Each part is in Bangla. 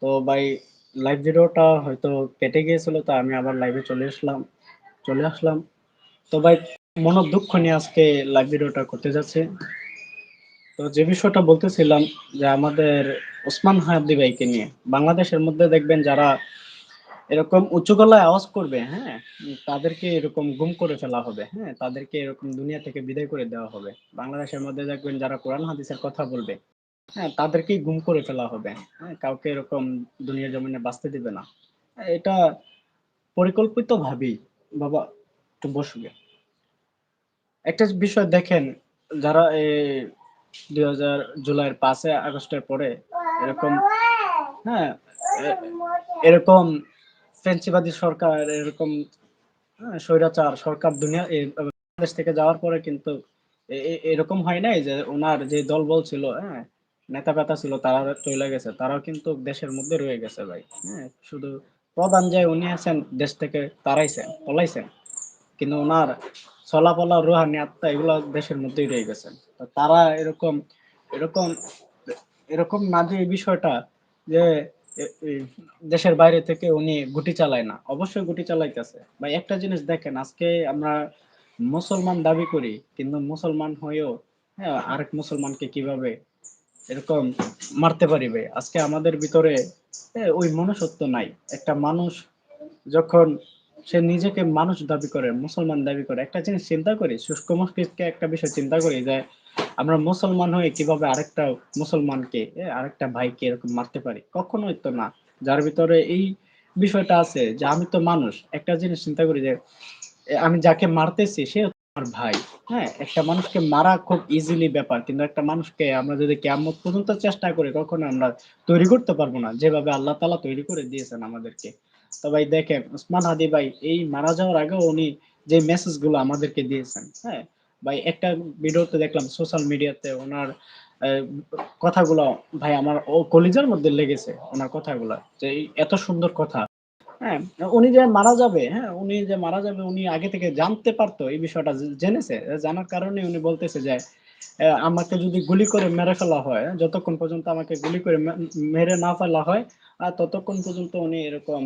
তো ভাই লাইভ ভিডিওটা হয়তো কেটে গিয়েছিল তো আমি আবার লাইভে চলে আসলাম চলে আসলাম। তো ভাই মনের দুঃখ নিয়ে আজকে লাইভ ভিডিওটা করতে যাচ্ছি। তো যে বিষয়টা বলতেছিলাম যে আমাদের ওসমান হাদি ভাইকে নিয়ে। বাংলাদেশের মধ্যে দেখবেন যারা এরকম উঁচু গলায় আওয়াজ করবে, হ্যাঁ? তাদেরকে এরকম গুম করে ফেলা হবে, হ্যাঁ? তাদেরকে এরকম দুনিয়া থেকে বিদায় করে দেওয়া হবে। বাংলাদেশের মধ্যে দেখবেন যারা কোরআন হাদিসের কথা বলবে, হ্যাঁ? তাদেরকেই গুম করে ফেলা হবে, হ্যাঁ? কাউকে এরকম দুনিয়ার জমিনে বাঁচতে দিবে না। এটা পরিকল্পিতভাবেই বাবা একটু বসবে। একটা বিষয় দেখেন যারা এ ২০০০ জুলাইয়ের ৫ এ আগস্টের পরে এরকম হ্যাঁ? এরকম ফ্যাসিবাদী সরকার এরকম হ্যাঁ, স্বৈরাচার সরকার দুনিয়া বাংলাদেশ থেকে যাওয়ার পরে কিন্তু এরকম হয় নাই যে ওনার যে দলবল ছিল, হ্যাঁ? নেতা-ফেতা ছিল তারা চইলা গেছে। তারাও কিন্তু দেশের মধ্যে রয়ে গেছে ভাই। হ্যাঁ? শুধু প্রধান যে উনি আছেন দেশ থেকে তাড়াইছেন, পলাইছেন। কিন্তু উনার চলাফলা রুহানি আত্মা এগুলা দেশের মধ্যেই রয়ে গেছে। তারা এরকম এরকম এরকম না যে বিষয়টা যে দেশের বাইরে থেকে উনি গুটি চালায় না। অবশ্যই গুটি চালাইতেছে। ভাই একটা জিনিস দেখেন আজকে আমরা মুসলমান দাবি করি কিন্তু মুসলমান হয়েও হ্যাঁ, আরেক মুসলমানকে কীভাবে এরকম মারতে পারি ভাই। আজকে আমাদের ভিতরে ওই মনুষ্যত্ব নাই। একটা মানুষ যখন সে নিজেকে মানুষ দাবি করে, মুসলমান দাবি করে, একটা জিনিস চিন্তা করি, শুষ্ক মস্তিষ্কে একটা বিষয় চিন্তা করি যে আমরা মুসলমান হয়ে কীভাবে আরেকটা মুসলমানকে আরেকটা ভাইকে এরকম মারতে পারি? কখনোই তো না। যার ভিতরে এই বিষয়টা আছে যে আমি তো মানুষ। একটা জিনিস চিন্তা করি যে আমি যাকে মারতেছি সে আমার ভাই। হ্যাঁ? একটা মানুষকে মারা খুব ইজিলি ব্যাপার। কিন্তু একটা মানুষকে আমরা যদি কিয়ামত পর্যন্ত চেষ্টা করি কখনো আমরা তৈরি করতে পারব না। যেভাবে আল্লাহ তাআলা তৈরি করে দিয়েছেন আমাদেরকে। তো ভাই দেখেন ওসমান হাদি ভাই এই মারা যাওয়ার আগে উনি যে মেসেজগুলো আমাদেরকে দিয়েছেন, হ্যাঁ? ভাই একটা ভিডিওতে দেখলাম সোশ্যাল মিডিয়াতে উনার এ কথাগুলো ভাই আমার ও কলিজার মধ্যে লেগেছে উনার কথাগুলা। যে এত সুন্দর কথা। হ্যাঁ? উনি যে মারা যাবে, হ্যাঁ? উনি যে মারা যাবে উনি আগে থেকে জানতে পারতো এই বিষয়টা জেনেছে। জানার কারণে উনি বলতেছে যে আমাকে যদি গুলি করে মেরে ফেলা হয়, যতক্ষণ পর্যন্ত আমাকে গুলি করে মেরে না ফেলা হয়, আ ততক্ষণ পর্যন্ত উনি এরকম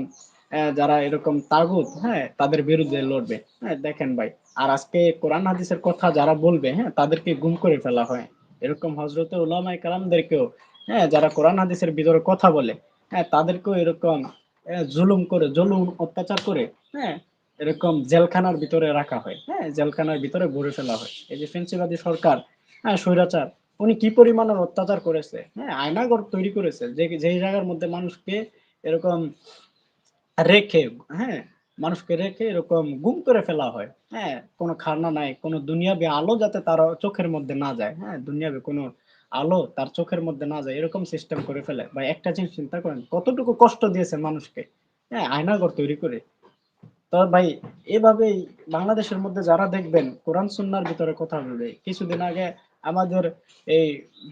যারা এরকম তাগুত, হ্যাঁ? তাদের বিরুদ্ধে লড়বে। হ্যাঁ? দেখেন ভাই। আর আজকে কোরআন হাদিসের কথা যারা বলবে, হ্যাঁ? তাদেরকে গুম করে ফেলা হয়। এরকম হযরতে উলামায়ে কেরামদেরকেও, হ্যাঁ? যারা কোরআন হাদিসের ভিতরে কথা বলে, হ্যাঁ? তাদেরকেও এরকম জুলুম করে, জুলুম অত্যাচার করে, হ্যাঁ? এরকম জেলখানার ভিতরে রাখা হয়, হ্যাঁ? জেলখানার ভিতরে ভরে ফেলা হয়। এই যে ফ্যাসিবাদী সরকার, হ্যাঁ? স্বৈরাচার উনি কি পরিমাণের অত্যাচার করেছে, হ্যাঁ? আয়নাঘর তৈরি করেছে। যে যেই জায়গার মধ্যে মানুষকে এরকম রেখে, হ্যাঁ? মানুষকে রেখে এরকম গুম করে ফেলা হয়, হ্যাঁ? কোনো খাজনা নাই, কোন দুনিয়াবি আলো যাতে তার চোখের মধ্যে না যায়, হ্যাঁ? দুনিয়াবি কোন আলো তার চোখের মধ্যে না যায় এরকম সিস্টেম করে ফেলে। ভাই একটা জিনিস চিন্তা করেন কতটুকু কষ্ট দিয়েছে মানুষকে, হ্যাঁ? আয়নাঘর তৈরি করে। তো ভাই এভাবেই বাংলাদেশের মধ্যে যারা দেখবেন কোরআন সুন্নাহর ভিতরে কথা বলবে। কিছুদিন আগে আমাদের এই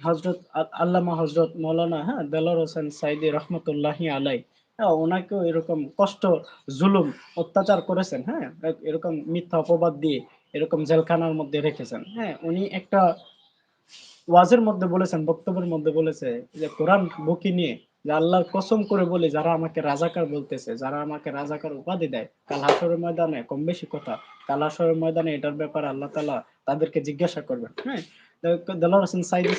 হযরত আ আল্লামা হযরত মাওলানা, হ্যাঁ? দেলোয়ার হোসেন সাইদী রহমাতুল্লাহি আলাইহ, হ্যাঁ? উনাকেও এরকম কষ্ট, জুলুম, অত্যাচার করেছেন, হ্যাঁ? এরকম মিথ্যা অপবাদ দিয়ে এরকম জেলখানার মধ্যে রেখেছেন, হ্যাঁ? উনি একটা ওয়াজের মধ্যে বলেছেন, বক্তব্যের মধ্যে বলেছে যে কোরআন বুকে নিয়ে যে আল্লাহর কসম করে বলি যারা আমাকে রাজাকার বলতেছে, যারা আমাকে রাজাকার উপাধি দেয়, কাল ময়দানে কম বেশি কথা, কাল ময়দানে এটার ব্যাপারে আল্লাহ তাআলা তাদেরকে জিজ্ঞাসা করবেন, হ্যাঁ?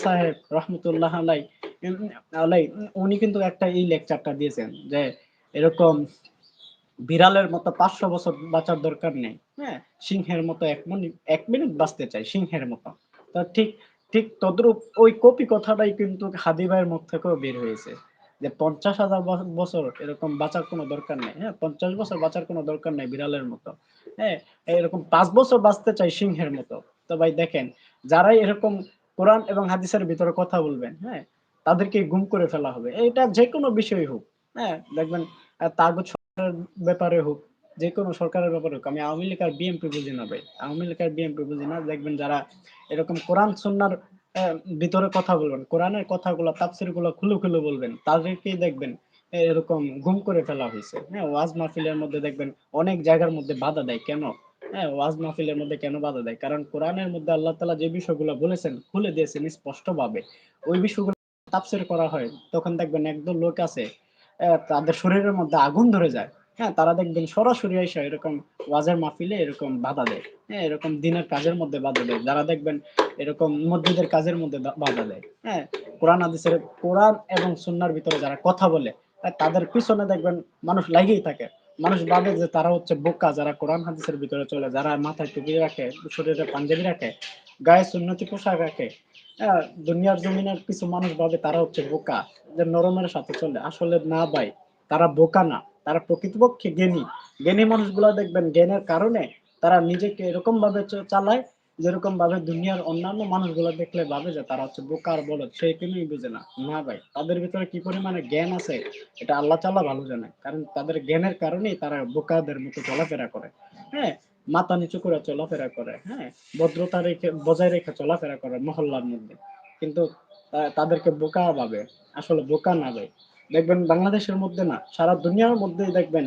সাহেব রহমাতুল্লাহ আলাইহ উম আলাইহ উনি কিন্তু একটা এই লেকচারটা দিয়েছেন যে এরকম বিড়ালের মতো ৫০০ বছর বাঁচার দরকার নেই, হ্যাঁ? সিংহের মতো ১ মনি ১ মিনিট বাঁচতে চাই সিংহের মতো। তো ঠিক ঠিক তদ্রূপ ওই কপি কথাটাই কিন্তু হাদী ভাইয়ের মুখ থেকেও বের হয়েছে। যে ৫০,০০০ ব বছর এরকম বাঁচার কোনো দরকার নেই, হ্যাঁ? ৫০ বছর বাঁচার কোনো দরকার নাই বিড়ালের মতো, হ্যাঁ? এরকম পাঁচ বছর বাঁচতে চাই সিংহের মতো। তো ভাই দেখেন যারাই এরকম কোরআন এবং হাদিসের ভিতরে কথা বলবেন, হ্যাঁ? তাদেরকে গুম করে ফেলা হবে। এটা যেকোনো বিষয় হোক, হ্যাঁ? দেখবেন তাগুত ব্যাপারে হোক, যেকোনো সরকারের ব্যাপারে হোক। আমি আওয়ামী লীগ আর বিএনপি বুঝি না ভাই। আওয়ামী লীগ আর বিএনপি বুঝি না। দেখবেন যারা এরকম কোরআন সুন্নাহর ভিতরে কথা বলবেন, কোরআনের কথাগুলা তাফসীরগুলা খুলে, খুলে বলবেন, তাদেরকেই দেখবেন এরকম গুম করে ফেলা হইছে, হ্যাঁ? ওয়াজ মাহফিলের মধ্যে দেখবেন অনেক জায়গার মধ্যে বাধা দেয়। কেন? হ্যাঁ? ওয়াজ মাহফিলের মধ্যে কেন বাধা দেয়? কারণ কোরআনের মধ্যে আল্লাহ তাআলা যে বিষয়গুলা বলেছেন, খুলে দিয়েছেন স্পষ্টভাবে। ওই বিষয়গুলো তাফসীর করা হয় তখন দেখবেন একদল লোক আছে তাদের শরীরের মধ্যে আগুন ধরে যায়। হ্যাঁ? তারা দেখবেন সরাসরি এসে এরকম ওয়াজের মাহফিলে এরকম বাধা দেয়। হ্যাঁ? এরকম দিনের কাজের মধ্যে বাধা দেয়। যারা দেখবেন এরকম মসজিদের কাজের মধ্যে বাধা দেয়। হ্যাঁ? কোরআন হাদিসের কোরআন এবং সুন্নাহর ভিতরে যারা কথা বলে, তাদের পিছনে দেখবেন মানুষ লাইগেই থাকে। মানুষ ভাবে যে তারা হচ্ছে বোকা যারা কোরআন হাদিসের ভিতরে চলে, যারা মাথায় টুপি রাখে, শরীরে পাঞ্জাবি রাখে, গায়ে সুন্নতি পোশাক রাখে। অ্যা দুনিয়ার জমিনের কিছু মানুষ ভাবে তারা হচ্ছে বোকা, যে নরমের সাথে চলে। আসলে না ভাই, তারা বোকা না। তারা প্রকৃতপক্ষে জ্ঞানী। জ্ঞানী মানুষগুলা দেখবেন জ্ঞানের কারণে তারা নিজেকে এরকমভাবে চ চালায়, যেরকমভাবে দুনিয়ার অন্যান্য মানুষগুলা দেখলে ভাবে যে তারা হচ্ছে বোকা আর বলদ। সে কিছুই বুঝে না। না ভাই, তাদের ভিতরে কি পরিমাণে জ্ঞান আছে এটা আল্লাহ তাআলা ভালো জানে। কারণ তাদের জ্ঞানের কারণেই তারা বোকাদের মতো চলাফেরা করে। হ্যাঁ? মাথা নিচু করে চলাফেরা করে। হ্যাঁ? ভদ্রতা রেখে বজায় রেখে চলাফেরা করে মহল্লার মধ্যে। কিন্তু তাদেরকে বোকা ভাবে। আসলে বোকা না ভাই। দেখবেন বাংলাদেশের মধ্যে না, সারা দুনিয়ার মধ্যেই দেখবেন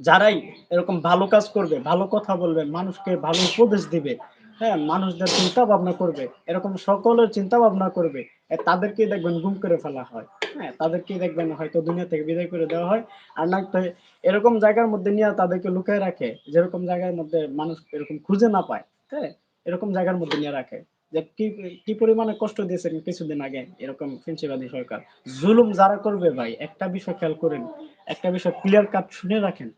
যারাই এরকম ভালো কাজ করবে, ভালো কথা বলবে, মানুষকে ভালো উপদেশ দিবে, হ্যাঁ? মানুষদের চিন্তা ভাবনা করবে, এরকম সকলের চিন্তা ভাবনা করবে, এ তাদেরকেই দেখবেন গুম করে ফেলা হয়। হ্যাঁ? তাদেরকেই দেখবেন হয়তো দুনিয়া থেকে বিদায় করে দেওয়া হয়। আর নয়তো এরকম জায়গার মধ্যে নিয়ে তাদেরকে লুকিয়ে রাখে, যেরকম জায়গার মধ্যে মানুষ এরকম খুঁজে না পায়। হ্যাঁ? এরকম জায়গার মধ্যে নিয়ে রাখে। যে কি কি পরিমাণে কষ্ট দিয়েছেন কিছুদিন আগে এরকম ফ্যাসিবাদী সরকার। জুলুম যারা করবে ভাই, একটা বিষয় খেয়াল করেন, একটা বিষয় ক্লিয়ার কাট শুনে রাখেন।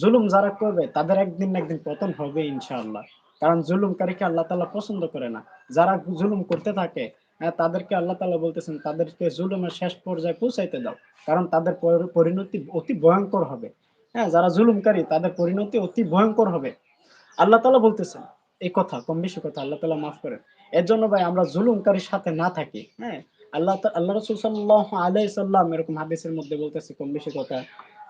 জুলুম যারা করবে তাদের একদিন না একদিন পতন হবে ইনশাআল্লাহ। কারণ জুলুমকারীকে আল্লাহ তাআলা পছন্দ করে না। যারা জুলুম করতে থাকে, হ্যাঁ, তাদেরকে আল্লাহ তাআলা বলতেছেন তাদেরকে জুলুমের শেষ পর্যায়ে পৌঁছাইতে দাও। কারণ তাদের পরিণতি অতি ভয়ঙ্কর হবে। হ্যাঁ? যারা জুলুমকারী তাদের পরিণতি অতি ভয়ঙ্কর হবে। আল্লাহ তাআলা বলতেছেন এই কথা, কম বেশি কথা আল্লাহ তাআলা মাফ করেন। এর জন্য ভাই আমরা জুলুমকারীর সাথে না থাকি। হ্যাঁ? আল্লাহ আল্লাহ রাসূল আলাইহি সাল্লাম এরকম হাদিসের মধ্যে বলতেছে কম বেশি কথা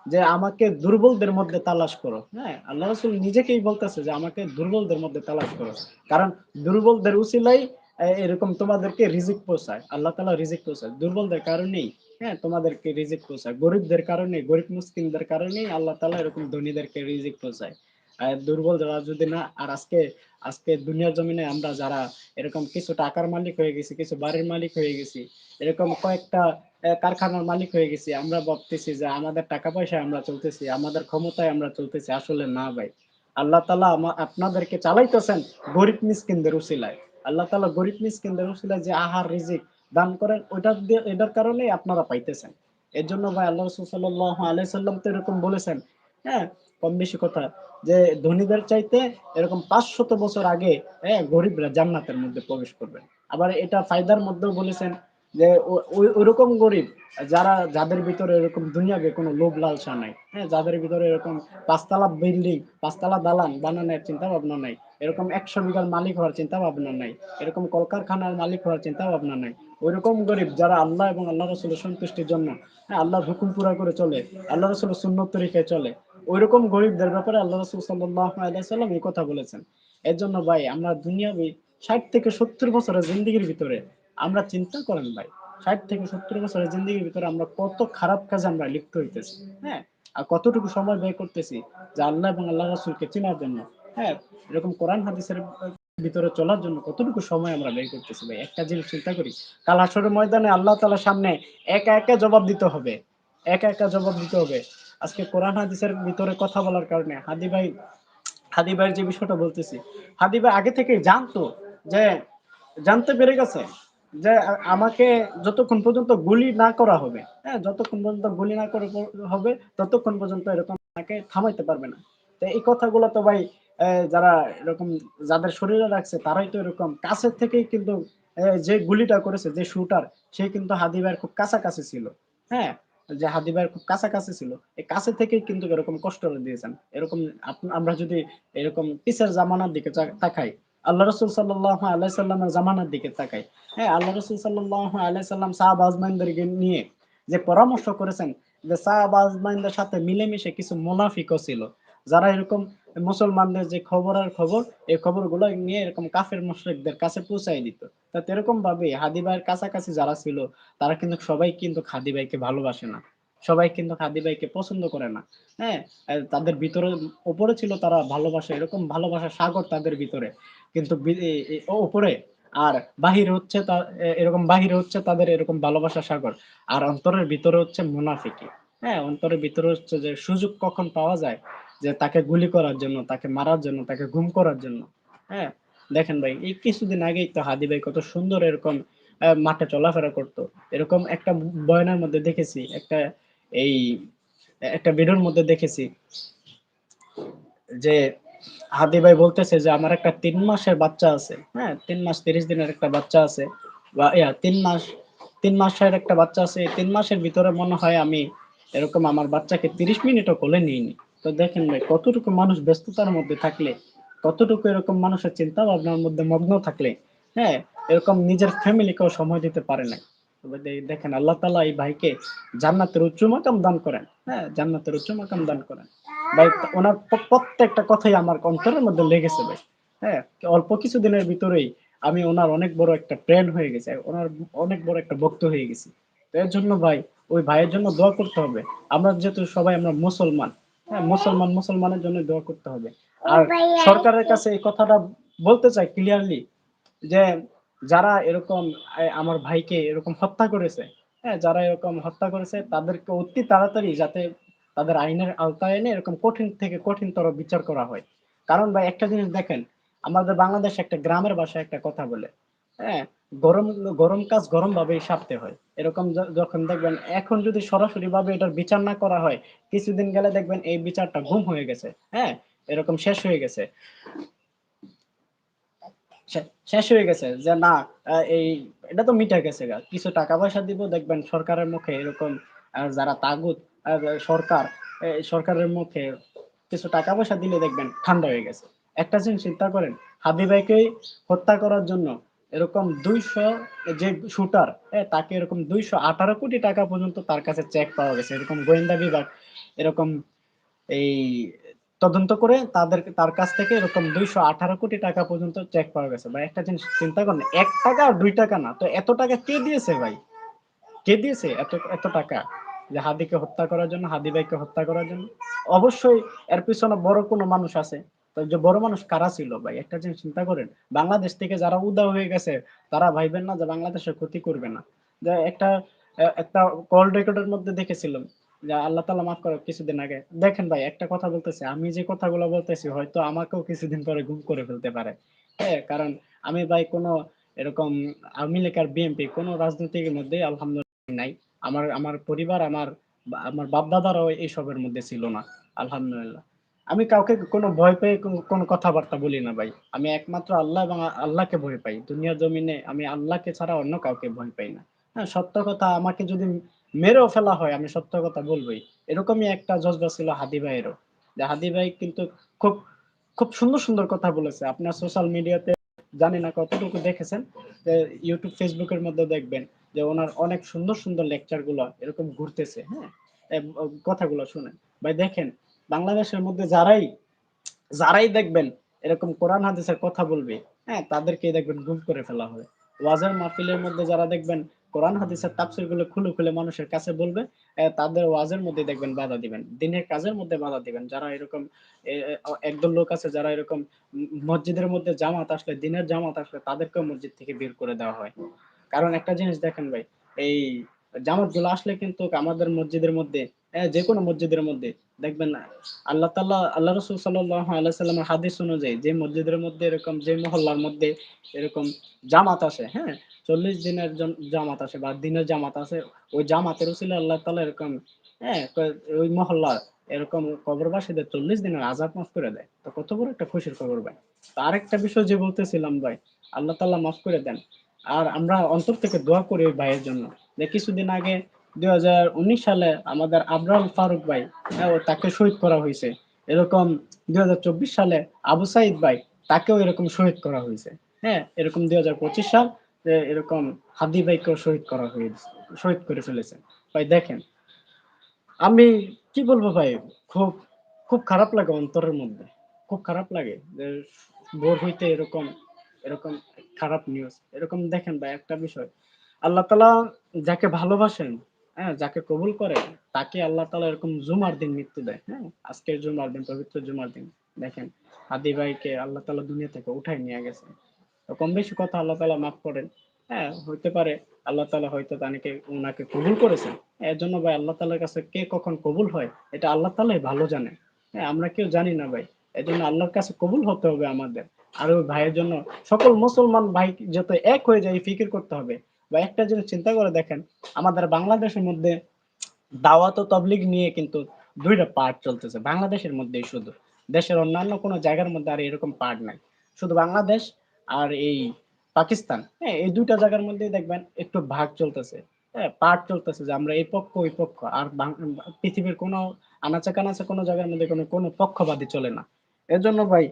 যে, "আমাকে দুর্বলদের মধ্যে তালাশ করো।" হ্যাঁ? আল্লাহ রাসূল নিজেকেই বলতেছে যে, "আমাকে দুর্বলদের মধ্যে তালাশ করো।" কারণ দুর্বলদের উসিলাই এ এরকম তোমাদেরকে রিজিক পৌঁছায়। আল্লাহ তাআলা রিজিক পৌঁছায়। দুর্বলদের কারণেই হ্যাঁ, তোমাদেরকে রিজিক পোষায় গরিবদের কারণে, গরিব মিসকিনদের কারণেই আল্লাহ তালা এরকম ধনীদেরকে রিজিক পৌঁছায়। দুর্বল যারা যদি না আর আজকে আজকে দুনিয়ার জমিনে আমরা যারা এরকম কিছু টাকার মালিক হয়ে গেছি, কিছু বাড়ির মালিক হয়ে গেছি, এরকম কয়েকটা কারখানার মালিক হয়ে গেছি। আমরা ভাবতেছি যে আমাদের টাকা পয়সায় আমরা চলতেছি, আমাদের ক্ষমতায় আমরা চলতেছি। আসলে না ভাই। আল্লাহ আমা আপনাদেরকে চালাইতেছেন গরিব মিসকিনদের উসিলায়। আল্লাহ তালা গরিব মিসকিনদের উসিলায় যে আহার রিজিক দান করেন ওইটার দিয়ে এটার কারণেই আপনারা পাইতেছেন। এর জন্য ভাই আল্লাহ রাসূল সাল্লাল্লাহু আলাইহি সাল্লাম তো এরকম বলেছেন, হ্যাঁ? কম বেশি কথা যে ধনীদের চাইতে এরকম ৫০০ বছর আগে হ্যাঁ, গরিবরা জান্নাতের মধ্যে প্রবেশ করবে। আবার এটা ফায়দার মধ্যেও বলেছেন যে ওইরকম গরিব যারা যাদের ভিতরে এরকম দুনিয়াবি কোনো লোভ লালসা নাই। হ্যাঁ? যাদের ভিতরে এরকম ৫ তালা বিল্ডিং, ৫ তালা দালান বানানোর চিন্তা ভাবনা নাই। এরকম ১০০ বিঘার মালিক হওয়ার চিন্তা ভাবনা নাই। এরকম কলকারখানার মালিক হওয়ার চিন্তা ভাবনা নাই। ঐরকম গরিব যারা আল্লাহ এবং আল্লাহ রাসূলের সন্তুষ্টির জন্য হ্যাঁ, আল্লাহর হুকুম পুরা করে চলে, আল্লাহ রাসূলের সুন্নত তরিকায় চলে। ঐরকম গরিবদের ব্যাপারে আল্লাহ রাসূল সাল্লাল্লাহু আলাইহি ওয়াসাল্লাম এই কথা বলেছেন। এর জন্য ভাই আমরা দুনিয়াবি ৬০ থেকে ৭০ বছরের জিন্দেগির ভিতরে আমরা চিন্তা করেন ভাই, ৬০ থেকে ৭০ বছরের জিন্দেগির ভিতরে আমরা কত খারাপ কাজে আমরা লিপ্ত হইতেছি। হ্যাঁ? আর কতটুকু সময় ব্যয় করতেছি যে আল্লাহ এবং আল্লাহ রাসূলকে চিনার জন্য। হ্যাঁ? এরকম কোরআন হাদিসের ভিতরে চলার জন্য কতটুকু সময় আমরা ব্যয় করতেছি ভাই। একটা জিনিস চিন্তা করি। কাল হাসরের ময়দানে আল্লাহ তাআলার সামনে একা, একা জবাব দিতে হবে। একা, একা জবাব দিতে হবে। আজকে কোরআন হাদিসের ভিতরে কথা বলার কারণে হাদী ভাই হাদী ভাইয়ের যে বিষয়টা বলতেছি, হাদী ভাই আগে থেকেই জানতো যে জানতে পেরে গেছে যে আমাকে যতক্ষণ পর্যন্ত গুলি না করা হবে, হ্যাঁ? যতক্ষণ পর্যন্ত গুলি না করা হবে ততক্ষণ পর্যন্ত এরকম তাকে থামাইতে পারবে না। তো এই কথাগুলো তো ভাই যারা এরকম যাদের শরীরে রাখছে তারাই তো এরকম কাছের থেকেই কিন্তু যে গুলিটা করেছে, যে শুটার সে কিন্তু হাদী ভাইয়ের খুব কাছাকাছি ছিল। হ্যাঁ? যে হাদী ভাইয়ের খুব কাছাকাছি ছিল। এই কাছে থেকেই কিন্তু এরকম কষ্ট দিয়েছেন। এরকম আমরা যদি এরকম পিসের জামানার দিকে তাকাই, আল্লাহ রসুল সাল্লাহ আলাইহি সাল্লামের জামানার দিকে তাকাই। হ্যাঁ? আল্লাহ রসুল সাল্লাহ আলাইহি সাল্লাম সাহাব আজমাইনদেরকে নিয়ে যে পরামর্শ করেছেন যে সাহাব আজমাইনদের সাথে মিলেমিশে কিছু মুনাফিকও ছিল। যারা এরকম মুসলমানদের যে খবরের খবর, এই খবরগুলো নিয়ে এরকম কাফের মুশরিকদের কাছে পৌঁছায় দিত। তো এরকম ভাবেই হাদী ভাইয়ের কাছাকাছি যারা ছিল তারা কিন্তু সবাই কিন্তু হাদী ভাইকে ভালোবাসে না। সবাই কিন্তু হাদী ভাইকে পছন্দ করে না। হ্যাঁ? তাদের ভিতরে উপরে ছিল তারা ভালোবাসা, এরকম ভালোবাসার সাগর তাদের ভিতরে। কিন্তু উপরে আর বাহির হচ্ছে এরকম বাহির হচ্ছে তাদের এরকম ভালোবাসা সাগর। আর অন্তরের ভিতরে হচ্ছে মুনাফিকি। হ্যাঁ? অন্তরের ভিতরে হচ্ছে যে সুযোগ কখন পাওয়া যায় যে তাকে গুলি করার জন্য, তাকে মারার জন্য, তাকে গুম করার জন্য। হ্যাঁ? দেখেন ভাই এই কিছুদিন আগেই তো হাদি ভাই কত সুন্দর এরকম মাঠে চলাফেরা করতো এরকম একটা বয়ানের মধ্যে দেখেছি একটা এই একটা ভিডিওর মধ্যে দেখেছি যে হাদি ভাই বলতেছে যে, "আমার একটা তিন মাসের বাচ্চা আছে।" হ্যাঁ? তিন মাস ৩০ দিনের একটা বাচ্চা আছে। বা ইয়া ৩ মাস তিন মাসের একটা বাচ্চা আছে। তিন মাসের ভিতরে মনে হয় আমি এরকম আমার বাচ্চাকে ৩০ মিনিটও কোলে নিইনি। তো দেখেন ভাই কতটুকু মানুষ ব্যস্ততার মধ্যে থাকলে, কতটুকু এরকম মানুষের চিন্তা ভাবনার মধ্যে মগ্ন থাকলে, হ্যাঁ? এরকম নিজের ফ্যামিলিকেও সময় দিতে পারে। তবে দেখেন আল্লাহ তাআলা এই ভাইকে জান্নাতের উচ্চ মাকাম দান করেন। হ্যাঁ? জান্নাতের উচ্চ মাকাম দান করেন। ভাই ওনার প্রত্যেকটা কথাই আমার অন্তরের মধ্যে লেগেছে ভাই। হ্যাঁ? অল্প কিছুদিনের ভিতরেই আমি ওনার অনেক বড় একটা ফ্যান হয়ে গেছে ওনার অনেক বড় একটা ভক্ত হয়ে গেছি। তো এর জন্য ভাই ওই ভাইয়ের জন্য দোয়া করতে হবে। আমরা যেহেতু সবাই আমরা মুসলমান, হ্যাঁ? মুসলমান মুসলমানের জন্য দোয়া করতে হবে। আর সরকারের কাছে এই কথাটা বলতে চাই ক্লিয়ারলি যে যারা এরকম আমার ভাইকে এরকম হত্যা করেছে, হ্যাঁ? যারা এরকম হত্যা করেছে তাদেরকে অতি তাড়াতাড়ি যাতে তাদের আইনের আওতায় এনে এরকম কঠিন থেকে কঠিনতর বিচার করা হয়। কারণ ভাই একটা জিনিস দেখেন, আমাদের বাংলাদেশে একটা গ্রামের ভাষায় একটা কথা বলে, হ্যাঁ? গরম গরম কাজ গরম ভাবে সারতে হয়। এরকম যখন দেখবেন এখন যদি সরাসরিভাবে এটার বিচার না করা হয়, কিছুদিন গেলে দেখবেন এই বিচারটা গুম হয়ে গেছে, হ্যাঁ? এরকম শেষ হয়ে গেছে। শেষ হয়ে গেছে যে না এই এটা তো মিটে গেছে গা। কিছু টাকা পয়সা দিব দেখবেন সরকারের মুখে এরকম যারা তাগুত সরকার সরকারের মুখে কিছু টাকা পয়সা দিলে দেখবেন ঠান্ডা হয়ে গেছে। একটা জিনিস চিন্তা করেন, হাদী ভাইকেই হত্যা করার জন্য এরকম ২০০ যে শুটার? তাকে এরকম ২১৮ কোটি টাকা পর্যন্ত তার কাছে চেক পাওয়া গেছে। এরকম গোয়েন্দা বিভাগ এরকম এই তদন্ত করে তাদের তার কাছ থেকে এরকম ২১৮ কোটি টাকা পর্যন্ত চেক পাওয়া গেছে। ভাই একটা জিনিস চিন্তা করেন এক টাকা আর দুই টাকা না। তো এত টাকা কে দিয়েছে ভাই? কে দিয়েছে এত এত টাকা? যে হাদিকে হত্যা করার জন্য, হাদী ভাইকে হত্যা করার জন্য? অবশ্যই এর পিছনে বড় কোনো মানুষ আছে। যে বড় মানুষ কারা ছিল ভাই? একটা জিনিস চিন্তা করেন। বাংলাদেশ থেকে যারা উধাও হয়ে গেছে তারা ভাইবেন না যে বাংলাদেশের ক্ষতি করবে না। যে একটা একটা কল রেকর্ডের মধ্যে দেখেছিলাম যে আল্লাহ তাআলা মাফ করুক কিছুদিন আগে। দেখেন ভাই একটা কথা বলতেছি, আমি যে কথাগুলো বলতেছি হয়তো আমাকেও কিছুদিন পরে গুম করে ফেলতে পারে। হ্যাঁ? কারণ আমি ভাই কোনো এরকম আওয়ামী লীগ আর বিএনপি কোনো রাজনীতির মধ্যে আলহামদুলিল্লাহ নাই। আমার আমার পরিবার আমার আমার বাপ-দাদারাও এসবের মধ্যে ছিল না। আলহামদুলিল্লাহ। আমি কাউকে কোনো ভয় পেয়ে কোনো কথাবার্তা বলি না ভাই। আমি একমাত্র আল্লাহ এবং আল্লাহকে ভয় পাই। দুনিয়ার জমিনে আমি আল্লাহকে ছাড়া অন্য কাউকে ভয় পাই না। হ্যাঁ? সত্য কথা আমাকে যদি মেরেও ফেলা হয় আমি সত্য কথা বলবই। এরকমই একটা জজবা ছিল হাদী ভাইয়েরও। যে হাদী ভাই কিন্তু খুব, খুব সুন্দর, সুন্দর কথা বলেছে। আপনার সোশ্যাল মিডিয়াতে জানি না কতটুকু দেখেছেন। যে Facebook এর মধ্যে দেখবেন যে ওনার অনেক সুন্দর, সুন্দর লেকচারগুলো এরকম ঘুরতেছে, হ্যাঁ? কথাগুলো শুনেন। ভাই দেখেন বাংলাদেশের মধ্যে যারাই যারাই দেখবেন এরকম কোরআন হাদিসের কথা বলবে, হ্যাঁ? তাদেরকেই দেখবেন গুম করে ফেলা হয়। ওয়াজের মাহফিলের মধ্যে যারা দেখবেন কোরআন হাদিসের তাফসীরগুলো খুলে, খুলে মানুষের কাছে বলবে, তাদের ওয়াজের মধ্যে দেখবেন বাধা দিবেন। দিনের কাজের মধ্যে বাধা দিবেন। যারা এরকম একদল লোক আছে যারা এরকম মসজিদের মধ্যে জামাত আসলে, দিনের জামাত আসলে তাদেরকেও মসজিদ থেকে বের করে দেওয়া হয়। কারণ একটা জিনিস দেখেন ভাই, এই জামাতগুলো আসলে কিন্তু আমাদের মসজিদের মধ্যে, হ্যাঁ? যেকোনো মসজিদের মধ্যে দেখবেন আল্লাহ তাআলা আল্লাহ রাসূল আলাইহি ওয়াসাল্লামের হাদিস অনুযায়ী যে মসজিদের মধ্যে এরকম যে মহল্লার মধ্যে এরকম জামাত আসে, হ্যাঁ? ৪০ দিনের জামাত আসে বা দিনের জামাত আসে, ওই জামাতের উসিলায় আল্লাহ তাআলা এরকম, হ্যাঁ? ওই মহল্লার এরকম কবরবাসীদের ৪০ দিনের আযাব মাফ করে দেয়। তো কত বড় একটা খুশির খবর ভাই। তো আরেকটা বিষয় যে বলতেছিলাম ভাই, আল্লাহ তাআলা মাফ করে দেন। আর আমরা অন্তর থেকে দোয়া করি ওই ভাইয়ের জন্য। যে কিছুদিন আগে ২০১৯ সালে আমাদের আবরাল ফারুক ভাই, হ্যাঁ? তাকে শহীদ করা হইছে। এরকম ২০২৪ সালে আবু সাঈদ ভাই, তাকেও এরকম শহীদ করা হইছে। হ্যাঁ? এরকম ২০২৫ সাল এরকম হাদী ভাইকেও শহীদ করা হয়েছে শহীদ করে ফেলেছে। ভাই দেখেন আমি কি বলব ভাই? খুব, খুব খারাপ লাগে অন্তরের মধ্যে। খুব খারাপ লাগে যে ভোর হইতে এরকম, এরকম খারাপ নিউজ। এরকম দেখেন ভাই একটা বিষয়। আল্লাহ তালা যাকে ভালোবাসেন, হ্যাঁ? যাকে কবুল করে তাকে আল্লাহ তাআলা এরকম জুমার দিন মৃত্যু দেয়, হ্যাঁ? আজকের জুমার দিন, পবিত্র জুমার দিন। দেখেন হাদী ভাইকে আল্লাহ তালা দুনিয়া থেকে উঠাই নিয়ে গেছে। তো কম বেশি কথা আল্লাহ তালা মাফ করেন। হ্যাঁ, হইতে পারে আল্লাহ তাআলা হয়তো তাকে উনাকে কবুল করেছেন। এর জন্য ভাই আল্লাহ তালার কাছে কে কখন কবুল হয় এটা আল্লাহ তাআলাই ভালো জানে। হ্যাঁ, আমরা কেউ জানি না ভাই। জন্য আল্লাহর কাছে কবুল হতে হবে আমাদের। আর ওই ভাইয়ের জন্য সকল মুসলমান ভাই যাতে এক হয়ে যায় এই ফিকির করতে হবে। বা একটা জিনিস চিন্তা করে দেখেন, আমাদের বাংলাদেশের মধ্যে দাওয়াত ও তাবলীগ নিয়ে কিন্তু ২ টা পার্ট চলতেছে। বাংলাদেশের মধ্যেই শুধু। দেশের অন্যান্য কোন জায়গার মধ্যে আর এরকম পার্ট নাই। শুধু বাংলাদেশ আর এই পাকিস্তান, হ্যাঁ? এই ২ টা জায়গার মধ্যেই দেখবেন একটু ভাগ চলতেছে। হ্যাঁ? পার্ট চলতেছে যে আমরা এই পক্ষ ওই পক্ষ। আর পৃথিবীর কোন আনাচে-কানাচে কোন জায়গার মধ্যে কোনো কোনো পক্ষবাদী চলে না। এজন্য ভাই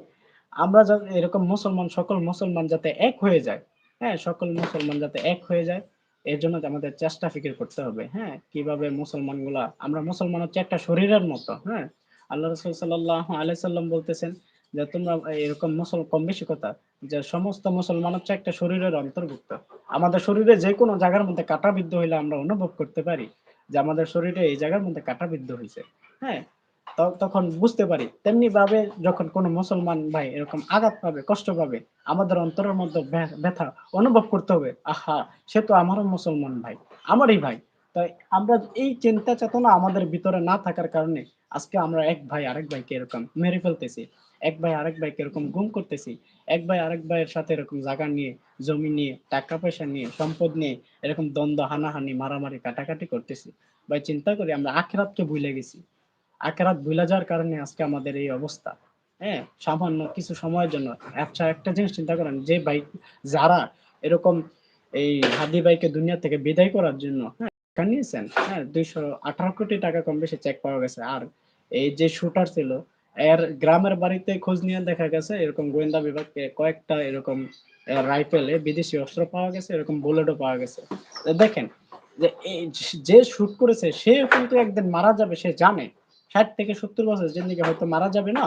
আমরা এরকম মুসলমান সকল মুসলমান যাতে এক হয়ে যায়, হ্যাঁ? সকল মুসলমান যাতে এক হয়ে যায় এর জন্য আমাদের চেষ্টা ফিকির করতে হবে, হ্যাঁ? কীভাবে মুসলমানগুলা আমরা মুসলমান হচ্ছে একটা শরীরের মতো, হ্যাঁ? আল্লাহ রাসূল সাল্লাল্লাহু আলাইহি সাল্লাম বলতেছেন যে তোমরা এরকম মুসল কম বেশি কথা যে সমস্ত মুসলমান হচ্ছে একটা শরীরের অন্তর্ভুক্ত। আমাদের শরীরে যেকোনো জায়গার মধ্যে কাঁটা বিদ্ধ হইলে আমরা অনুভব করতে পারি যে আমাদের শরীরে এই জায়গার মধ্যে কাঁটা বিদ্ধ হইছে, হ্যাঁ? তখন বুঝতে পারি। তেমনি ভাবে যখন কোন মুসলমান ভাই এরকম আঘাত পাবে, কষ্ট পাবে, আমাদের অন্তরের মধ্যে ব্যথা অনুভব করতে হবে। আহা! সে তো আমারও মুসলমান ভাই, আমারই ভাই। তাই আমরা এই চিন্তা চেতনা আমাদের ভিতরে না থাকার কারণে আজকে আমরা এক ভাই আরেক ভাইকে এরকম মেরে ফেলতেছি। এক ভাই আরেক ভাইকে এরকম গুম করতেছি। এক ভাই আরেক ভাইয়ের সাথে এরকম জায়গা নিয়ে, জমি নিয়ে, টাকা-পয়সা নিয়ে, সম্পদ নিয়ে এরকম দ্বন্দ্ব, হানাহানি, মারামারি, কাটাকাটি করতেছি। ভাই চিন্তা করি আমরা আখিরাতকে ভুলে গেছি। আখিরাত ভুইলা যাওয়ার কারণে আজকে আমাদের এই অবস্থা। হ্যাঁ? সামান্য কিছু সময়ের জন্য আচ্ছা একটা জিনিস চিন্তা করেন যে ভাই যারা এরকম এই হাদী ভাইকে দুনিয়া থেকে বিদায় করার জন্য, হ্যাঁ? নিয়েছেন, হ্যাঁ? ২১৮ কোটি টাকা কম বেশি চেক পাওয়া গেছে। আর এই যে শুটার ছিল এর গ্রামের বাড়িতে খোঁজ নিয়ে দেখা গেছে এরকম গোয়েন্দা বিভাগকে কয়েকটা এরকম রাইফেলে বিদেশি অস্ত্র পাওয়া গেছে, এরকম বুলেটও পাওয়া গেছে। দেখেন যে যে শুট করেছে সে কিন্তু একদিন মারা যাবে সে জানে। ৬০ থেকে ৭০ বছর জিন্দেগি হয়তো মারা যাবে না?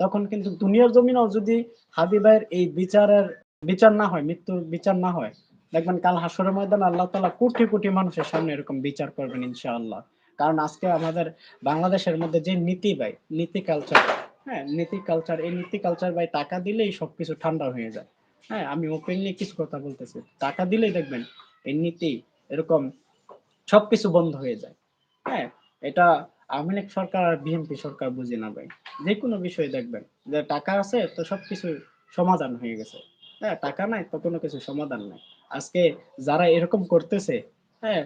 তখন কিন্তু দুনিয়ার জমিনেও যদি হাদী এই বিচারের বিচার না হয়, মৃত্যুর বিচার না হয়, দেখবেন কাল হাসরের ময়দানে আল্লাহ তালা কোটি, কোটি মানুষের সামনে এরকম বিচার করবেন ইনশাআল্লাহ। কারণ আজকে আমাদের বাংলাদেশের মধ্যে যে নীতি ভাই, নীতি কালচার, হ্যাঁ? নীতি কালচার, এই নীতি কালচার ভাই টাকা দিলেই সবকিছু ঠান্ডা হয়ে যায়। হ্যাঁ? আমি ওপেনলি কিছু কথা বলতেছি। টাকা দিলেই দেখবেন এই নীতি এরকম সবকিছু বন্ধ হয়ে যায়। হ্যাঁ? এটা আওয়ামী লীগ সরকার আর বিএনপি সরকার বুঝে না ভাই। যেকোনো বিষয় দেখবেন যে টাকা আছে তো সবকিছু সমাধান হয়ে গেছে। হ্যাঁ? টাকা নাই তো কোন কিছু সমাধান নাই। আজকে যারা এরকম করতেছে, হ্যাঁ?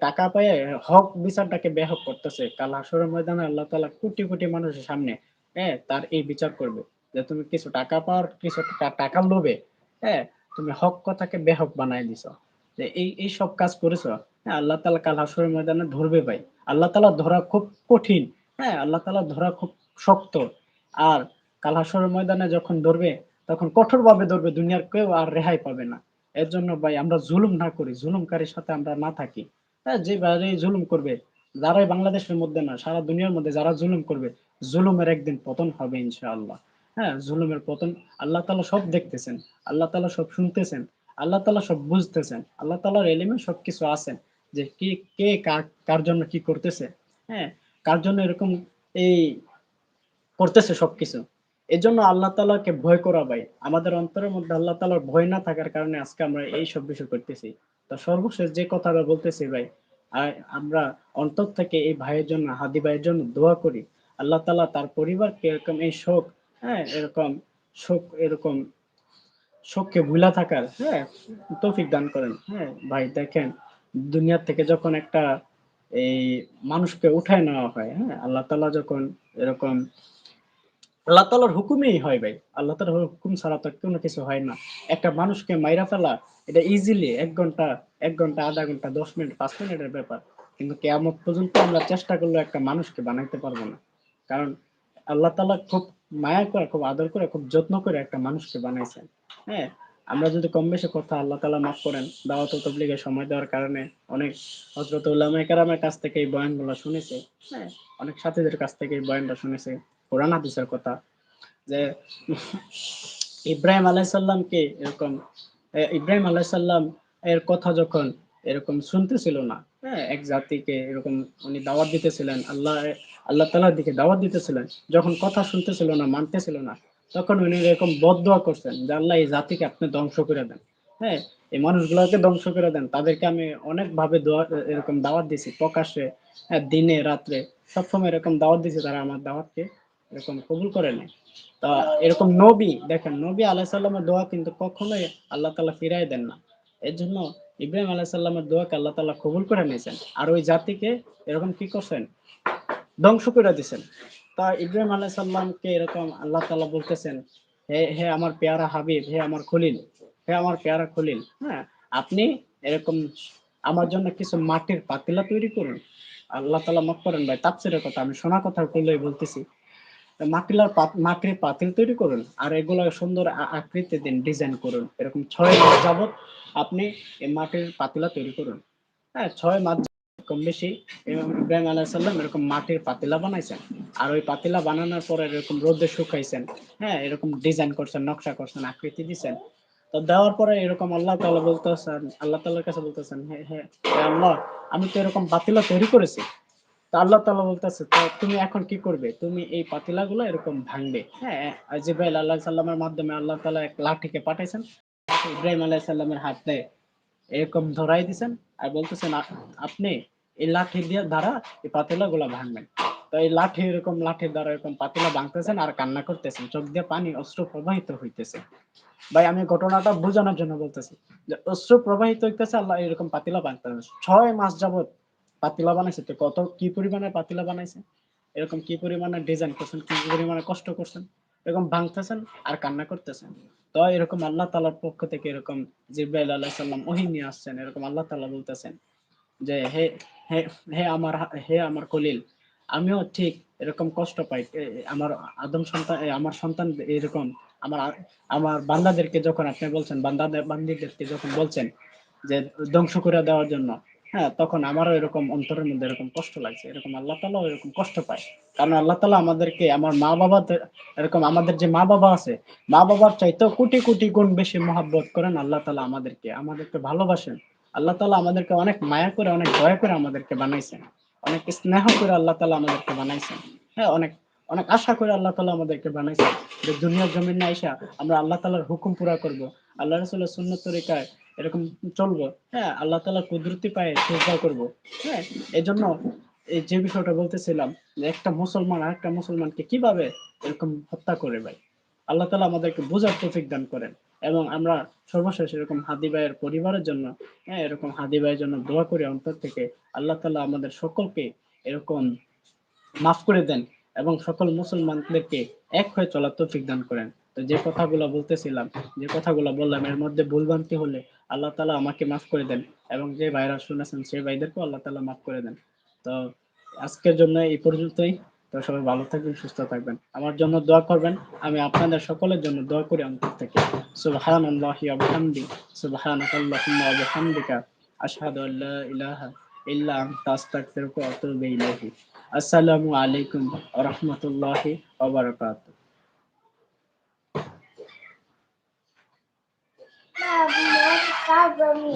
টাকা পেয়ে হক বিচারটাকে বেহক করতেছে। কাল হাসরের ময়দানে আল্লাহ তাআলা কোটি, কোটি মানুষের সামনে, হ্যাঁ? তার এই বিচার করবে। যে তুমি কিছু টাকা পাওয়ার কিছু টাকা লোভে, হ্যাঁ? তুমি হক কথাকে বেহক বানায় দিছো। যে এই, এই সব কাজ করেছ? আল্লাহ তাআলা কাল হাসরের ময়দানে ধরবে ভাই। আল্লাহ তাআলা ধরা খুব কঠিন, হ্যাঁ? আল্লাহ তাআলা ধরা খুব শক্ত। আর কাল হাসরের ময়দানে যখন ধরবে তখন কঠোরভাবে ধরবে দুনিয়ার কেউ আর রেহাই পাবে না। এর জন্য ভাই আমরা জুলুম না করি, জুলুমকারীর সাথে আমরা না থাকি। হ্যাঁ? যে ভাই জুলুম করবে, যারাই বাংলাদেশের মধ্যে না সারা দুনিয়ার মধ্যে যারা জুলুম করবে, জুলুমের একদিন পতন হবে ইনশাআল্লাহ। হ্যাঁ? জুলুমের পতন আল্লাহ তাআলা সব দেখতেছেন, আল্লাহ তাআলা সব শুনতেছেন, আল্লাহ তাআলা সব বুঝতেছেন। আল্লাহ তাআলার এলিমে সবকিছু আছেন। যে কে, কে কার, জন্য কি করতেছে, হ্যাঁ? কার জন্য এরকম এই করতেছে সবকিছু। এজন্য আল্লাহ তালাকে ভয় করা ভাই। আমাদের অন্তরের মধ্যে আল্লাহ তাআলার ভয় না থাকার কারণে আজকে আমরা এইসব বিষয় করতেছি। তো সর্বশেষ যে কথাটা বলতেছি ভাই, আমরা অন্তর থেকে এই ভাইয়ের জন্য, হাদি ভাইয়ের জন্য দোয়া করি। আল্লাহ তাআলা তার পরিবারকে এরকম এই শোক, হ্যাঁ? এরকম শোক এরকম শোককে ভুলা থাকার, হ্যাঁ? তৌফিক দান করেন। হ্যাঁ? ভাই দেখেন দুনিয়া থেকে যখন একটা এই মানুষকে উঠায় নেওয়া হয়, হ্যাঁ? আল্লাহ তাআলা যখন এরকম আল্লাহ তাআলার হুকুমেই হয় ভাই। আল্লাহ তাআলার হুকুম ছাড়া তো কোন কিছু হয় না। একটা মানুষকে মাইরা ফেলা এটা ইজিলি ১ ঘণ্টা, ১ ঘণ্টা, ০.৫ ঘণ্টা, ১০ মিনিট, পাঁচ মিনিটের ব্যাপার। কিন্তু কিয়ামত পর্যন্ত আমরা চেষ্টা করলেও একটা মানুষকে বানাইতে পারব না। কারণ আল্লাহ তালা খুব মায়া করে, খুব আদর করে, খুব যত্ন করে একটা মানুষকে বানাইছেন। হ্যাঁ? আমরা যদি কম বেশি কথা আল্লাহ তাআলা মাফ করেন। দাওয়াত তাবলীগে সময় দেওয়ার কারণে অনেক হযরত উলামায়ে কেরামের কাছ থেকে এই বয়ানগুলো শুনেছি, হ্যাঁ? অনেক সাথীদের কাছ থেকে এই বয়ানটা শুনেছি। কোরআন হাদিসের কথা। যে ইব্রাহিম আলাইহিস সালামকে এরকম ইব্রাহিম আলাইহিস সালাম এর কথা যখন এরকম শুনতেছিল না, হ্যাঁ? এক জাতিকে এরকম উনি দাওয়াত দিতেছিলেন, আল্লাহ আল্লাহ তাআলার দিকে দাওয়াত দিতেছিলেন। যখন কথা শুনতেছিল না, মানতেছিল না, তখন উনি এরকম বদদোয়া করছেন যে আল্লাহ এই জাতিকে আপনি ধ্বংস করে দেন। হ্যাঁ এই মানুষগুলোকে ধ্বংস করে দেন। তাদেরকে আমি অনেক ভাবে দোয়া এরকম দাওয়াত দিছি প্রকাশ্যে হ্যাঁ, দিনে রাত্রে। সবসময় এরকম দাওয়াত দিছি তারা আমার দাওয়াতকে এরকম কবুল করে নেয়। তা এরকম নবী দেখেন নবী আলাহ সাল্লামের দোয়া কিন্তু কখনোই আল্লাহ তালা ফিরাই দেন না। এর জন্য ইব্রাহিম আলাহ সাল্লামের দোয়াকে আল্লাহ তালা কবুল করে নিয়েছেন। আর ওই জাতিকে এরকম কি করছেন? ধ্বংস করে দিয়েছেন। তা ইব্রাহিম আলাহ সাল্লামকে এরকম আল্লাহ তালা বলতেছেন, হে হে আমার পেয়ারা হাবিব, হে আমার খলিল, হে আমার পেয়ারা খলিল হ্যাঁ আপনি এরকম আমার জন্য কিছু মাটির পাতিলা তৈরি করুন। আল্লাহ তালা মাফ করেন ভাই তাপসিরের কথা, আমি শোনা কথা করলেই বলতেছি। মাটিলার মাটির পাতিল তৈরি করুন আর এগুলো সুন্দর আকৃতি দিন ডিজাইন করুন। এরকম ছয় মাস যাবত আপনি এই মাটির পাতিলা তৈরি করুন। হ্যাঁ ছয় মাস কম বেশি। ইব্রাহিম আলাহ সাল্লাম এরকম মাটির পাতিলা বানাইছেন। আর ওই পাতিলা বানানোর পরে এরকম রোদে শুকাইছেন। হ্যাঁ এরকম ডিজাইন করছেন, নকশা করছেন, আকৃতি দিছেন। তো দেওয়ার পরে এরকম আল্লাহ তাআলা বলতেছেন, আল্লাহ তাআলার কাছে বলতেছেন হ্যাঁ হ্যাঁ আল্লাহ, আমি তো এরকম পাতিলা তৈরি করেছি। তো আল্লাহ তাআলা বলতেছে, তো তুমি এখন কি করবে? তুমি এই পাতিলাগুলো এরকম ভাঙবে। হ্যাঁ জিব্রাইল আল্লাহ সাল্লামের মাধ্যমে আল্লাহ তালা এক লাঠিকে পাঠাইছেন। ইব্রাহিম আলাইহিস সালামের হাতে এরকম ধরাই দিছেন। আর বলতেছেন আপনি এই লাঠি দিয়ে দ্বারা এই পাতিলা গুলা ভাঙবেন। তো এই লাঠি এরকম, লাঠির দ্বারা এরকম পাতিলা ভাঙতেছেন আর কান্না করতেছেন। চোখ দিয়ে পানি অস্ত্র প্রবাহিত হইতেছে। ভাই, আমি ঘটনাটা বোঝানোর জন্য বলতেছি যে অস্ত্র প্রবাহিত হইতেছে, আল্লাহ এরকম পাতিলা ভাঙতেছে। ছয় মাস যাবত পাতিলা বানাইছে। তো কত, কি পরিমাণে পাতিলা বানাইছে? এরকম কি পরিমাণে ডিজাইন করছেন? কি পরিমাণে কষ্ট করছেন? এরকম ভাঙতেছেন আর কান্না করতেছেন। তো এরকম আল্লাহ তালার পক্ষ থেকে এরকম জিব্রাইল আল্লাহ সাল্লাম ওহি নিয়ে আসছেন। এরকম আল্লাহ তালা বলতেছেন যে, হে হে আমার হে আমার কলিল আমিও ঠিক এরকম কষ্ট পাই। আমার আদম সন্তান আমার সন্তান এরকম। আমার আমার বান্দাদেরকে যখন আপনি বলছেন বান্দাদের বান্দিদেরকে যখন বলছেন যে ধ্বংস করে দেওয়ার জন্য হ্যাঁ তখন আমারও এরকম অন্তরের মধ্যে এরকম কষ্ট লাগছে, এরকম আল্লাহ তালাও এরকম কষ্ট পায়। কারণ আল্লাহ তালা আমাদেরকে, আমার মা বাবা এরকম, আমাদের যে মা বাবা আছে, মা বাবার চাইতেও কোটি কোটি গুণ বেশি মহাব্বত করেন আল্লাহ তালা আমাদেরকে আমাদেরকে ভালোবাসেন। আল্লাহ তালা আমাদেরকে অনেক মায়া করে, অনেক দয়া করে আমাদেরকে বানাইছেন। অনেক স্নেহ করে আল্লাহ তালা আমাদেরকে বানাইছেন। হ্যাঁ অনেক অনেক আশা করে আল্লাহ তালা আমাদেরকে বানাইছেন যে দুনিয়ার জমিন আইসা আমরা আল্লাহ তালার হুকুম পুরা করব। আল্লাহ রসুল্লাহ সুন্নত তরিকায় এরকম চলবো। হ্যাঁ আল্লাহ তালা কুদরতি পায়ে চেষ্টা করব। হ্যাঁ এই জন্য এই যে বিষয়টা বলতেছিলাম যে একটা মুসলমান আর একটা মুসলমানকে কীভাবে এরকম হত্যা করে ভাই? আল্লাহ তালা আমাদেরকে বোঝার তৌফিক দান করেন। এবং আমরা সর্বশেষ এরকম হাদি ভাইয়ের পরিবারের জন্য হ্যাঁ এরকম হাদি ভাইয়ের জন্য দোয়া করি অন্তর থেকে। আল্লাহ তালা আমাদের সকলকে এরকম মাফ করে দেন এবং সকল মুসলমানদেরকে এক হয়ে চলার তৌফিক দান করেন। তো যে কথাগুলো বলতেছিলাম, যে কথাগুলো বললাম, এর মধ্যে ভুলভ্রান্তি হলে আল্লাহ তালা আমাকে মাফ করে দেন এবং যে ভাইরা শুনেছেন সেই ভাইদেরকেও আল্লাহ তালা মাফ করে দেন। তো আজকের জন্য এই পর্যন্তই। তো সবাই ভালো থাকবেন সুস্থ থাকবেন। আমার জন্য দোয়া করবেন। আমি আপনাদের সকলের জন্য দোয়া করি অন্তর থেকে। আশহাদু আল্লা ইলাহা ইল্লা আস্তাগফিরুকা ওয়া আতুবু ইলাইহি। আসসালামু আলাইকুম ওয়া রাহমাতুল্লাহি ওয়া বারাকাতুহু। Love, love, me.